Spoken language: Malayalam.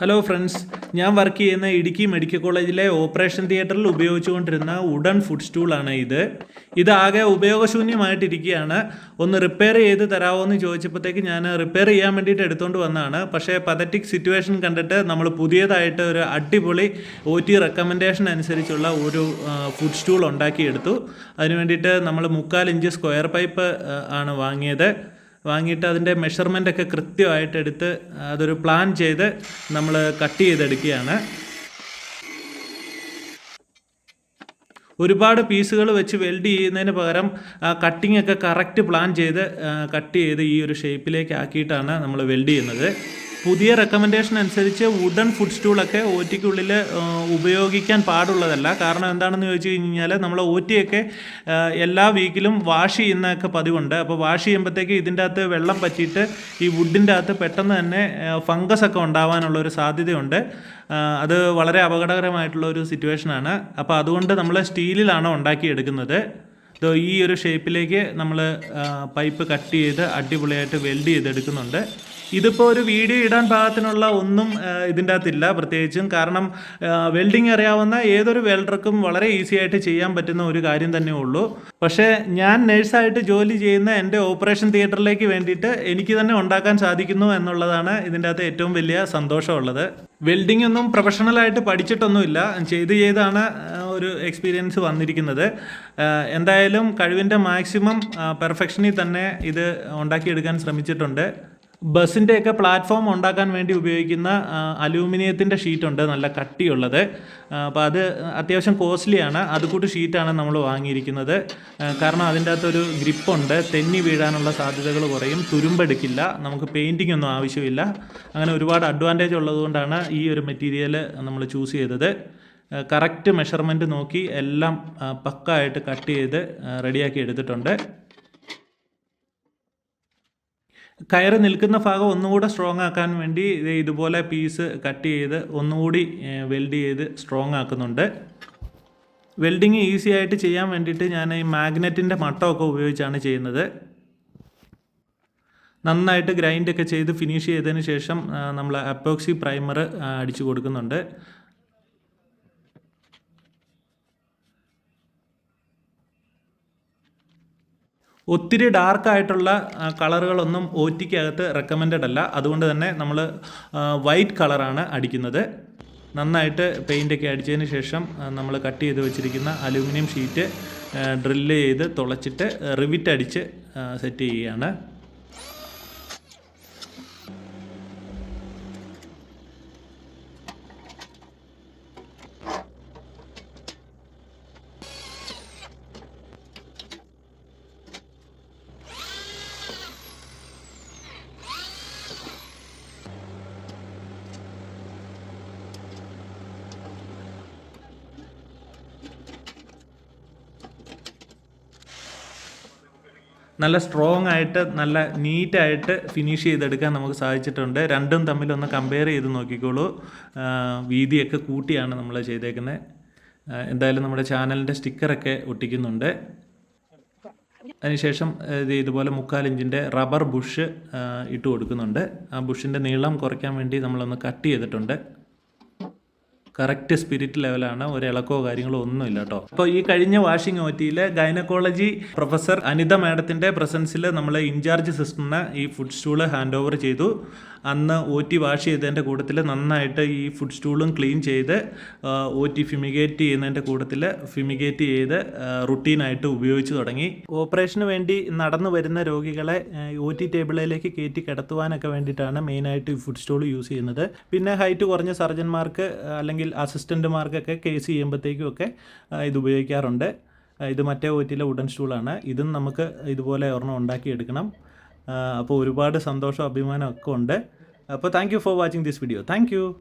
ഹലോ ഫ്രണ്ട്സ് ഞാൻ വർക്ക് ചെയ്യുന്ന ഇടുക്കി മെഡിക്കൽ കോളേജിലെ ഓപ്പറേഷൻ തിയേറ്ററിൽ ഉപയോഗിച്ചുകൊണ്ടിരുന്ന ഉഡൻ ഫുഡ് സ്റ്റൂളാണ് ഇത്. ഇത് ഇതാകെ ഉപയോഗശൂന്യമായിട്ടിരിക്കുകയാണ്. ഒന്ന് റിപ്പയർ ചെയ്ത് തരാമോ എന്ന് ചോദിച്ചപ്പോഴത്തേക്ക് ഞാൻ റിപ്പയർ ചെയ്യാൻ വേണ്ടിയിട്ട് എടുത്തുകൊണ്ട് വന്നതാണ്. പക്ഷേ പതറ്റിക് സിറ്റുവേഷൻ കണ്ടിട്ട് നമ്മൾ പുതിയതായിട്ട് ഒരു അടിപൊളി ഒ ടി റെക്കമെൻഡേഷൻ അനുസരിച്ചുള്ള ഒരു ഫുഡ് സ്റ്റൂൾ ഉണ്ടാക്കിയെടുത്തു. അതിന് വേണ്ടിയിട്ട് നമ്മൾ മുക്കാൽ ഇഞ്ച് സ്ക്വയർ പൈപ്പ് ആണ് വാങ്ങിയത്. വാങ്ങിയിട്ട് അതിന്റെ മെഷർമെന്റ് ഒക്കെ കൃത്യമായിട്ട് എടുത്ത് അതൊരു പ്ലാൻ ചെയ്ത് നമ്മൾ കട്ട് ചെയ്തെടുക്കുകയാണ്. ഒരുപാട് പീസുകൾ വെച്ച് വെൽഡ് ചെയ്യുന്നതിന് പകരം കട്ടിംഗ് ഒക്കെ കറക്റ്റ് പ്ലാൻ ചെയ്ത് കട്ട് ചെയ്ത് ഈ ഒരു ഷേപ്പിലേക്ക് ആക്കിയിട്ടാണ് നമ്മൾ വെൽഡ് ചെയ്യുന്നത്. പുതിയ റെക്കമെൻഡേഷൻ അനുസരിച്ച് വുഡൻ ഫുഡ് സ്റ്റൂളൊക്കെ ഒ ടിക്കുള്ളിൽ ഉപയോഗിക്കാൻ പാടുള്ളതല്ല. കാരണം എന്താണെന്ന് ചോദിച്ചു കഴിഞ്ഞാൽ നമ്മൾ ഒ ടിയൊക്കെ എല്ലാ വീക്കിലും വാഷ് ചെയ്യുന്നതൊക്കെ പതിവുണ്ട്. അപ്പോൾ വാഷ് ചെയ്യുമ്പോഴത്തേക്ക് ഇതിന്റെ അകത്ത് വെള്ളം പറ്റിയിട്ട് ഈ വുഡിന്റെ അകത്ത് പെട്ടെന്ന് തന്നെ ഫംഗസ് ഒക്കെ ഉണ്ടാവാനുള്ള ഒരു സാധ്യതയുണ്ട്. അത് വളരെ അപകടകരമായിട്ടുള്ള ഒരു സിറ്റുവേഷനാണ് അപ്പോൾ അതുകൊണ്ട് നമ്മൾ സ്റ്റീലിലാണ് ഉണ്ടാക്കിയെടുക്കുന്നത്. ഈ ഒരു ഷേപ്പിലേക്ക് നമ്മൾ പൈപ്പ് കട്ട് ചെയ്ത് അടിപൊളിയായിട്ട് വെൽഡ് ചെയ്തെടുക്കുന്നുണ്ട്. ഇതിപ്പോൾ ഒരു വീഡിയോ ഇടാൻ പാകത്തിനുള്ള ഒന്നും ഇതിന്റെ അകത്തില്ല പ്രത്യേകിച്ചും. കാരണം വെൽഡിങ് അറിയാവുന്ന ഏതൊരു വെൽഡർക്കും വളരെ ഈസി ആയിട്ട് ചെയ്യാൻ പറ്റുന്ന ഒരു കാര്യം തന്നെ ഉള്ളൂ. പക്ഷേ ഞാൻ നേഴ്സായിട്ട് ജോലി ചെയ്യുന്ന എന്റെ ഓപ്പറേഷൻ തിയേറ്ററിലേക്ക് വേണ്ടിയിട്ട് എനിക്ക് തന്നെ ഉണ്ടാക്കാൻ സാധിക്കുന്നു എന്നുള്ളതാണ് ഇതിന്റെ അകത്ത് ഏറ്റവും വലിയ സന്തോഷമുള്ളത്. വെൽഡിംഗ് ഒന്നും പ്രൊഫഷണലായിട്ട് പഠിച്ചിട്ടൊന്നുമില്ല. ചെയ്ത് ചെയ്താണ് ഒരു എക്സ്പീരിയൻസ് വന്നിരിക്കുന്നത്. എന്തായാലും കഴിവിന്റെ മാക്സിമം പെർഫെക്ഷനിൽ തന്നെ ഇത് ഉണ്ടാക്കിയെടുക്കാൻ ശ്രമിച്ചിട്ടുണ്ട്. ബസ്സിന്റെയൊക്കെ പ്ലാറ്റ്ഫോം ഉണ്ടാക്കാൻ വേണ്ടി ഉപയോഗിക്കുന്ന അലൂമിനിയത്തിന്റെ ഷീറ്റുണ്ട് നല്ല കട്ടിയുള്ളത്. അപ്പോൾ അത് അത്യാവശ്യം കോസ്റ്റ്ലിയാണ്. അതുകൂട്ട് ഷീറ്റാണ് നമ്മൾ വാങ്ങിയിരിക്കുന്നത്. കാരണം അതിന്റെ അകത്തൊരു ഗ്രിപ്പുണ്ട്. തെന്നി വീഴാനുള്ള സാധ്യതകൾ കുറയും. തുരുമ്പെടുക്കില്ല നമുക്ക് പെയിന്റിംഗ് ഒന്നും ആവശ്യമില്ല. അങ്ങനെ ഒരുപാട് അഡ്വാന്റേജ് ഉള്ളതുകൊണ്ടാണ് ഈ ഒരു മെറ്റീരിയൽ നമ്മൾ ചൂസ് ചെയ്തത്. കറക്റ്റ് മെഷർമെന്റ് നോക്കി എല്ലാം പക്കായിട്ട് കട്ട് ചെയ്ത് റെഡിയാക്കി എടുത്തിട്ടുണ്ട്. കയറ് നിൽക്കുന്ന ഭാഗം ഒന്നുകൂടെ സ്ട്രോങ് ആക്കാൻ വേണ്ടി ഇതുപോലെ പീസ് കട്ട് ചെയ്ത് ഒന്നുകൂടി വെൽഡ് ചെയ്ത് സ്ട്രോങ് ആക്കുന്നുണ്ട്. വെൽഡിങ് ഈസി ആയിട്ട് ചെയ്യാൻ വേണ്ടിയിട്ട് ഞാൻ ഈ മാഗ്നറ്റിന്റെ മട്ടമൊക്കെ ഉപയോഗിച്ചാണ് ചെയ്യുന്നത്. നന്നായിട്ട് ഗ്രൈൻഡൊക്കെ ചെയ്ത് ഫിനിഷ് ചെയ്തതിന് ശേഷം നമ്മൾ അപ്പോക്സി പ്രൈമർ അടിച്ചു കൊടുക്കുന്നുണ്ട്. ഒത്തിരി ഡാർക്കായിട്ടുള്ള കളറുകളൊന്നും ഒ ടിക്കകത്ത് റെക്കമെൻഡഡ് അല്ല. അതുകൊണ്ട് തന്നെ നമ്മൾ വൈറ്റ് കളറാണ് അടിക്കുന്നത്. നന്നായിട്ട് പെയിന്റൊക്കെ അടിച്ചതിന് ശേഷം നമ്മൾ കട്ട് ചെയ്ത് വെച്ചിരിക്കുന്ന അലൂമിനിയം ഷീറ്റ് ഡ്രില്ല് ചെയ്ത് തുളച്ചിട്ട് റിവിറ്റ് അടിച്ച് സെറ്റ് ചെയ്യുകയാണ്. നല്ല സ്ട്രോങ് ആയിട്ട് നല്ല നീറ്റായിട്ട് ഫിനിഷ് ചെയ്തെടുക്കാൻ നമുക്ക് സാധിച്ചിട്ടുണ്ട്. രണ്ടും തമ്മിൽ ഒന്ന് കമ്പയർ ചെയ്ത് നോക്കിക്കോളൂ. വീതിയൊക്കെ കൂട്ടിയാണ് നമ്മൾ ചെയ്തേക്കുന്നത് എന്തായാലും നമ്മുടെ ചാനലിന്റെ സ്റ്റിക്കറൊക്കെ ഒട്ടിക്കുന്നുണ്ട്. അതിനുശേഷം ഇത് ഇതുപോലെ മുക്കാൽ ഇഞ്ചിന്റെ റബ്ബർ ബുഷ് ഇട്ട് കൊടുക്കുന്നുണ്ട്. ആ ബുഷിന്റെ നീളം കുറയ്ക്കാൻ വേണ്ടി നമ്മളൊന്ന് കട്ട് ചെയ്തിട്ടുണ്ട്. കറക്റ്റ് സ്പിരിറ്റ് ലെവലാണ് ഒരു ഇളക്കോ കാര്യങ്ങളോ ഒന്നുമില്ല കേട്ടോ അപ്പോൾ ഈ കഴിഞ്ഞ വാഷിംഗ് ഓറ്റിയിൽ ഗൈനക്കോളജി പ്രൊഫസർ അനിത മാഡത്തിന്റെ പ്രസൻസിൽ നമ്മൾ ഇൻചാർജ് സിസ്റ്ററിന് ഈ ഫുഡ് സ്റ്റൂൾ ഹാൻഡ് ഓവർ ചെയ്തു. അന്ന് ഒ ടി വാഷ് ചെയ്തതിന്റെ കൂട്ടത്തിൽ നന്നായിട്ട് ഈ ഫുഡ് സ്റ്റൂളും ക്ലീൻ ചെയ്ത് ഒ ടി ഫിമിഗേറ്റ് ചെയ്യുന്നതിന്റെ കൂട്ടത്തിൽ ഫിമിഗേറ്റ് ചെയ്ത് റുട്ടീനായിട്ട് ഉപയോഗിച്ച് തുടങ്ങി. ഓപ്പറേഷന് വേണ്ടി നടന്നു വരുന്ന രോഗികളെ ഒ ടി ടേബിളിലേക്ക് കയറ്റി കിടത്തുവാനൊക്കെ വേണ്ടിയിട്ടാണ് മെയിനായിട്ട് ഈ ഫുഡ് സ്റ്റൂൾ യൂസ് ചെയ്യുന്നത്. പിന്നെ ഹൈറ്റ് കുറഞ്ഞ സർജന്മാർക്ക് അല്ലെങ്കിൽ അസിസ്റ്റന്റുമാർക്കൊക്കെ കേസ് ചെയ്യുമ്പോഴത്തേക്കും ഒക്കെ ഇത് ഉപയോഗിക്കാറുണ്ട്. ഇത് മറ്റേ ഓറ്റിയിലെ വുഡൻ സ്റ്റൂളാണ് ഇതും നമുക്ക് ഇതുപോലെ ഒരെണ്ണം ഉണ്ടാക്കിയെടുക്കണം. അപ്പോൾ ഒരുപാട് സന്തോഷം അഭിമാനം ഒക്കെ ഉണ്ട്. അപ്പോൾ thank you for watching this video thank